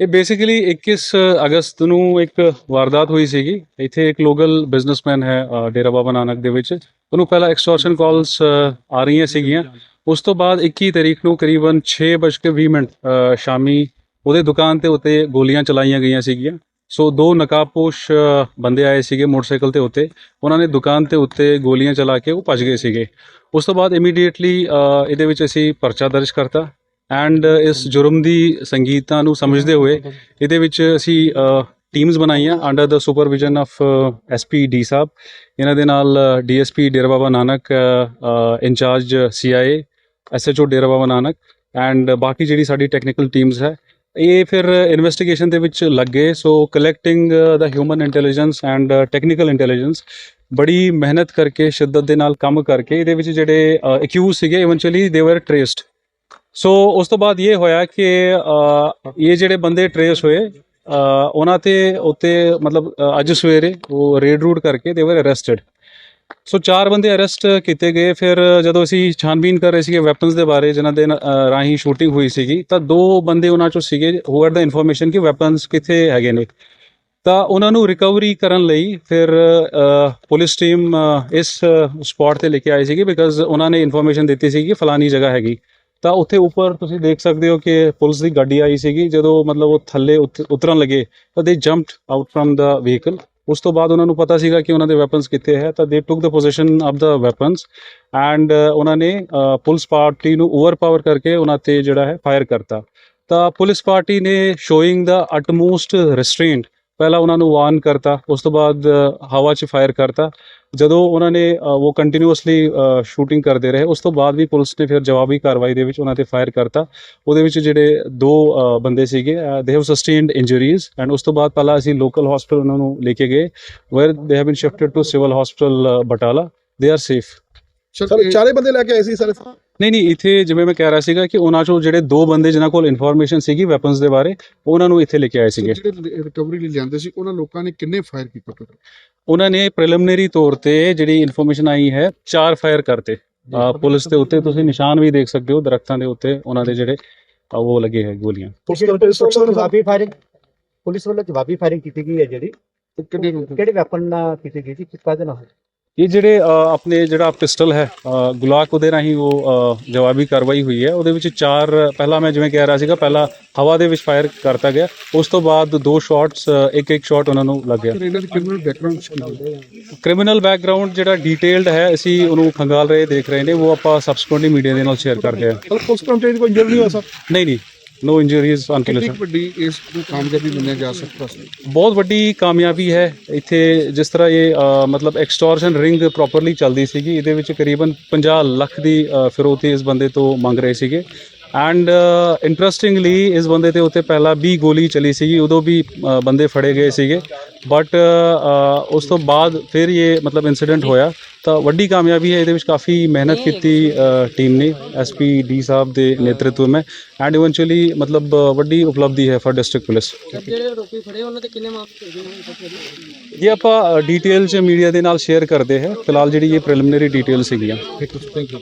ਇਹ ਬੇਸਿਕਲੀ 21 ਅਗਸਤ ਨੂੰ ਇੱਕ ਵਾਰਦਾਤ ਹੋਈ ਸੀਗੀ। ਇੱਥੇ ਇੱਕ ਲੋਕਲ ਬਿਜ਼ਨਸਮੈਨ ਹੈ ਡੇਰਾ ਬਾਬਾ ਨਾਨਕ ਦੇ ਵਿੱਚ। ਉਹਨੂੰ ਪਹਿਲਾਂ ਐਕਸਟੋਰਸ਼ਨ ਕਾਲਸ ਆ ਰਹੀਆਂ ਸੀਗੀਆਂ। ਉਸ ਤੋਂ ਬਾਅਦ 21 ਤਰੀਕ ਨੂੰ ਕਰੀਬਨ 6:20 ਮਿੰਟ ਸ਼ਾਮੀ ਉਹਦੇ ਦੁਕਾਨ ਤੇ ਉੱਤੇ ਗੋਲੀਆਂ ਚਲਾਈਆਂ ਗਈਆਂ ਸੀਗੀਆਂ। ਸੋ ਦੋ ਨਕਾਬਪੋਸ਼ ਅ, ਬੰਦੇ ਆਏ ਸੀਗੇ ਮੋਟਰਸਾਈਕਲ ਤੇ ਉੱਤੇ। ਉਹਨਾਂ ਨੇ ਦੁਕਾਨ ਤੇ ਉੱਤੇ ਗੋਲੀਆਂ ਚਲਾ ਕੇ ਉਹ ਭੱਜ ਗਏ ਸੀਗੇ। ਉਸ ਤੋਂ ਬਾਅਦ ਇਮੀਡੀਏਟਲੀ ਇਹਦੇ ਵਿੱਚ ਅਸੀਂ ਪਰਚਾ ਦਰਜ ਕਰਤਾ। ਐਂਡ ਇਸ ਜੁਰਮ ਦੀ ਸੰਗੀਤਾਂ ਨੂੰ ਸਮਝਦੇ ਹੋਏ ਇਹਦੇ ਵਿੱਚ ਅਸੀਂ ਟੀਮਸ ਬਣਾਈਆਂ under the supervision of SP D sahib. ਇਹਨਾਂ ਦੇ ਨਾਲ DSP Dera Baba Nanak incharge CIA SHO Dera Baba Nanak. And ਬਾਕੀ ਜਿਹੜੀ ਸਾਡੀ ਟੈਕਨੀਕਲ ਟੀਮਸ ਹੈ ਇਹ ਫਿਰ ਇਨਵੈਸਟੀਗੇਸ਼ਨ ਦੇ ਵਿੱਚ ਲੱਗੇ। So collecting the human intelligence and technical intelligence ਬੜੀ ਮਿਹਨਤ ਕਰਕੇ ਸ਼ਿੱਦਤ ਦੇ ਨਾਲ ਕੰਮ ਕਰਕੇ ਇਹਦੇ ਵਿੱਚ ਜਿਹੜੇ ਅਕਿਊਜ਼ ਸੀਗੇ ਇਵੈਂਚੁਅਲੀ ਦੇ ਵਰ ਟ੍ਰੇਸਡ ਸੋ ਉਸ ਤੋਂ ਬਾਅਦ ਇਹ ਹੋਇਆ ਕਿ ਇਹ ਜਿਹੜੇ ਬੰਦੇ ਟ੍ਰੇਸ ਹੋਏ ਉਹਨਾਂ ਤੇ ਉੱਤੇ ਮਤਲਬ ਅੱਜ ਸਵੇਰੇ ਉਹ ਰੇਡ ਰੂਡ ਕਰਕੇ ਦੇ ਵਰ ਅਰੈਸਟਡ ਸੋ ਚਾਰ ਬੰਦੇ ਅਰੈਸਟ ਕੀਤੇ ਗਏ। ਫਿਰ ਜਦੋਂ ਅਸੀਂ ਛਾਨਬੀਨ ਕਰ ਰਹੇ ਸੀਗੇ ਵੈਪਨਸ ਦੇ ਬਾਰੇ, ਜਿਨ੍ਹਾਂ ਦੇ ਰਾਹੀਂ ਸ਼ੂਟਿੰਗ ਹੋਈ ਸੀਗੀ, ਤਾਂ ਦੋ ਬੰਦੇ ਉਹਨਾਂ ਚੋਂ ਸੀਗੇ ਹੂ ਦਾ ਇਨਫੋਰਮੇਸ਼ਨ ਕਿ ਵੈਪਨਸ ਕਿੱਥੇ ਹੈਗੇ ਨੇ। ਤਾਂ ਉਹਨਾਂ ਨੂੰ ਰਿਕਵਰੀ ਕਰਨ ਲਈ ਫਿਰ ਪੁਲਿਸ ਟੀਮ ਇਸ ਸਪੌਟ ਤੇ ਲੈ ਕੇ ਆਈ ਸੀਗੀ ਬਿਕਾਜ਼ ਉਹਨਾਂ ਨੇ ਇਨਫੋਰਮੇਸ਼ਨ ਦਿੱਤੀ ਸੀ ਕਿ ਫਲਾਨੀ ਜਗ੍ਹਾ ਹੈਗੀ। ਤਾਂ ਉੱਥੇ ਉੱਪਰ ਤੁਸੀਂ ਦੇਖ ਸਕਦੇ ਹੋ ਕਿ ਪੁਲਿਸ ਦੀ ਗੱਡੀ ਆਈ ਸੀਗੀ, ਜਦੋਂ ਮਤਲਬ ਉਹ ਥੱਲੇ ਉਤ- ਉਤਰਨ ਲੱਗੇ, ਤਾਂ they jumped out from the vehicle ਉਸ ਤੋਂ ਬਾਅਦ ਉਹਨਾਂ ਨੂੰ ਪਤਾ ਸੀਗਾ ਕਿ ਉਹਨਾਂ ਦੇ ਵੈਪਨਸ ਕਿੱਥੇ ਹੈ, ਤਾਂ they took the position of the weapons and ਉਹਨਾਂ ਨੇ ਪੁਲਿਸ ਪਾਰਟੀ ਨੂੰ ਓਵਰਪਾਵਰ ਕਰਕੇ ਉਹਨਾਂ ਤੇ ਜਿਹੜਾ ਹੈ ਫਾਇਰ ਕਰਤਾ। ਤਾਂ ਪੁਲਿਸ ਪਾਰਟੀ ਨੇ ਸ਼ੋਇੰਗ ਦਾ ਅਟਮੋਸਟ ਰੈਸਟ੍ਰੇਂਟ ਪਹਿਲਾਂ ਉਹਨਾਂ ਨੂੰ ਵਾਰਨ ਕਰਤਾ, ਉਸ ਤੋਂ ਬਾਅਦ ਹਵਾ 'ਚ ਫਾਇਰ ਕਰਤਾ। ਜਦੋਂ ਉਹਨਾਂ ਨੇ ਉਹ ਕੰਟੀਨਿਊਸਲੀ ਸ਼ੂਟਿੰਗ ਕਰਦੇ ਰਹੇ, ਉਸ ਤੋਂ ਬਾਅਦ ਵੀ ਪੁਲਿਸ ਨੇ ਫਿਰ ਜਵਾਬੀ ਕਾਰਵਾਈ ਦੇ ਵਿੱਚ ਉਹਨਾਂ ਤੇ ਫਾਇਰ ਕਰਤਾ। ਉਹਦੇ ਵਿੱਚ ਜਿਹੜੇ ਦੋ ਬੰਦੇ ਸੀਗੇ they have sustained injuries and ਉਸ ਤੋਂ ਬਾਅਦ ਪਹਿਲਾਂ ਅਸੀਂ ਲੋਕਲ ਹਸਪੀਟਲ ਉਹਨਾਂ ਨੂੰ ਲੈ ਕੇ ਗਏ where they have been shifted to civil hospital Batala. They are safe sir ਚਾਰੇ ਬੰਦੇ ਲੈ ਕੇ ਆਏ ਸੀ ਸਰ? ਨਹੀਂ ਨਹੀਂ ਇੱਥੇ ਜਿਵੇਂ ਮੈਂ ਕਹਿ ਰਿਹਾ ਸੀਗਾ ਕਿ ਉਹਨਾਂ ਚੋਂ ਜਿਹੜੇ ਦੋ ਬੰਦੇ ਜਿਨ੍ਹਾਂ ਕੋਲ ਇਨਫੋਰਮੇਸ਼ਨ ਸੀਗੀ ਵੈਪਨਸ ਦੇ ਬਾਰੇ ਉਹਨਾਂ ਨੂੰ ਇੱਥੇ ਲੈ ਕੇ ਆਏ ਸੀਗੇ। ਜਿਹੜੇ ਰਿਕਵਰੀ ਲਈ ਲਿਆਂਦੇ ਸੀ ਉਹਨਾਂ ਲੋਕਾਂ ਨੇ ਕਿੰਨੇ ਫਾਇਰ ਕੀਤਾ ਟੋਟਲ ਉਹਨਾਂ ਨੇ ਪ੍ਰੀਲਿਮਿਨਰੀ ਤੌਰ ਤੇ ਜਿਹੜੀ ਇਨਫੋਰਮੇਸ਼ਨ ਆਈ ਹੈ ਚਾਰ ਫਾਇਰ ਕਰਤੇ। ਪੁਲਿਸ ਦੇ ਉੱਤੇ ਤੁਸੀਂ ਨਿਸ਼ਾਨ ਵੀ ਦੇਖ ਸਕਦੇ ਹੋ ਦਰਖਤਾਂ ਦੇ ਉੱਤੇ ਉਹਨਾਂ ਦੇ ਜਿਹੜੇ ਉਹ ਲੱਗੇ ਹੈ ਗੋਲੀਆਂ। ਪੁਲਿਸ ਦੇ ਇੰਸਟਰਕਸ਼ਨ ਜਵਾਬੀ ਫਾਇਰਿੰਗ ਪੁਲਿਸ ਵੱਲੋਂ ਜਵਾਬੀ ਫਾਇਰਿੰਗ ਕੀਤੀ ਗਈ ਹੈ ਜਿਹੜੀ। ਕਿਹੜੇ ਵੈਪਨ ਨਾਲ ਕੀਤੀ ਗਈ ਸੀ ਕਿਸ ਕਾਹਦੇ ਨਾਲ? ਇਹ ਜਿਹੜੇ ਆਪਣੇ ਜਿਹੜਾ ਪਿਸਟਲ ਹੈ ਗੁਲਾਕ ਉਹਦੇ ਰਾਹੀਂ ਉਹ ਜਵਾਬੀ ਕਾਰਵਾਈ ਹੋਈ ਹੈ। ਉਹਦੇ ਵਿੱਚ ਚਾਰ ਪਹਿਲਾਂ ਮੈਂ ਜਿਵੇਂ ਕਹਿ ਰਿਹਾ ਸੀਗਾ ਪਹਿਲਾਂ ਹਵਾ ਦੇ ਵਿੱਚ ਫਾਇਰ ਕਰਤਾ ਗਿਆ। ਉਸ ਤੋਂ ਬਾਅਦ ਦੋ ਸ਼ਾਟਸ ਇੱਕ ਇੱਕ ਸ਼ਾਟ ਉਹਨਾਂ ਨੂੰ ਲੱਗ ਗਿਆ। ਸਰ ਇਹਨਾਂ ਦੀ ਕ੍ਰਿਮੀਨਲ ਬੈਕਗ੍ਰਾਉਂਡ ਕ੍ਰਿਮੀਨਲ ਜਿਹੜਾ ਡੀਟੇਲਡ ਹੈ ਅਸੀਂ ਉਹਨੂੰ ਖੰਗਾਲ ਰਹੇ ਦੇਖ ਰਹੇ ਨੇ ਉਹ ਆਪਾਂ ਸਬਸਕੁਐਂਟਲੀ ਮੀਡੀਆ ਦੇ ਨਾਲ ਸ਼ੇਅਰ ਕਰਦੇ ਹਾਂ। ਸਰ ਪੁਲਿਸ ਕਰਮਚਾਰੀ ਦੀ ਕੋਈ ਇੰਜਰੀ ਨਹੀਂ ਹੋਇਆ ਸਰ? ਨਹੀਂ ਨਹੀਂ। ਨੋ ਇੰਜਰੀਜ਼ ਔਨ ਕਿੰਨੀ ਕੁ ਵੱਡੀ ਇਸ ਨੂੰ ਕਾਮਯਾਬੀ ਮੰਨਿਆ ਜਾ ਸਕਦਾ ਸੀ? ਬਹੁਤ ਵੱਡੀ ਕਾਮਯਾਬੀ ਹੈ। ਇੱਥੇ ਜਿਸ ਤਰ੍ਹਾਂ ਇਹ ਅ, ਮਤਲਬ ਐਕਸਟੋਰਸ਼ਨ ਰਿੰਗ ਪ੍ਰੋਪਰਲੀ ਚੱਲਦੀ ਸੀਗੀ ਇਹਦੇ ਵਿੱਚ ਕਰੀਬਨ 50 ਲੱਖ ਦੀ ਅ, ਫਿਰੌਤੀ ਇਸ ਬੰਦੇ ਤੋਂ ਮੰਗ ਰਹੇ ਸੀਗੇ। ਐਂਡ ਇੰਟਰਸਟਿੰਗਲੀ ਇਸ ਬੰਦੇ ਤੇ ਉੱਤੇ ਪਹਿਲਾਂ ਵੀ ਗੋਲੀ ਚਲੀ ਸੀਗੀ ਉਦੋਂ ਵੀ ਬੰਦੇ ਫੜੇ ਗਏ ਸੀਗੇ। ਬਟ ਉਸ ਤੋਂ ਬਾਅਦ ਫਿਰ ਇਹ ਮਤਲਬ ਇਨਸੀਡੈਂਟ ਹੋਇਆ। ਤਾਂ ਵੱਡੀ ਕਾਮਯਾਬੀ ਹੈ ਇਹਦੇ ਵਿੱਚ ਕਾਫੀ ਮਿਹਨਤ ਕੀਤੀ ਟੀਮ ਨੇ ਐਸਪੀ ਡੀ ਸਾਹਿਬ ਦੇ ਨੇਤਰਤਵ में ਐਂਡ ਇਵੈਂਚੁਅਲੀ ਮਤਲਬ ਵੱਡੀ ਉਪਲਬਧੀ ਹੈ ਫॉर ਡਿਸਟ੍ਰਿਕਟ ਪੁਲਿਸ ਜਿਹੜੇ ਆਰੋਪੀ ਫੜੇ ਉਹਨਾਂ ਤੇ ਕਿੰਨੇ ਮਾਰਕਸ ਇਹ ਆਪਾਂ ਡਿਟੇਲ ਚ ਮੀਡੀਆ ਦੇ ਨਾਲ ਸ਼ੇਅਰ ਕਰਦੇ ਹਾਂ। ਫਿਲਹਾਲ ਜਿਹੜੀ ਇਹ ਪ੍ਰੀਲਿਮਿਨਰੀ ਡਿਟੇਲ ਸੀਗੀਆਂ। Thank you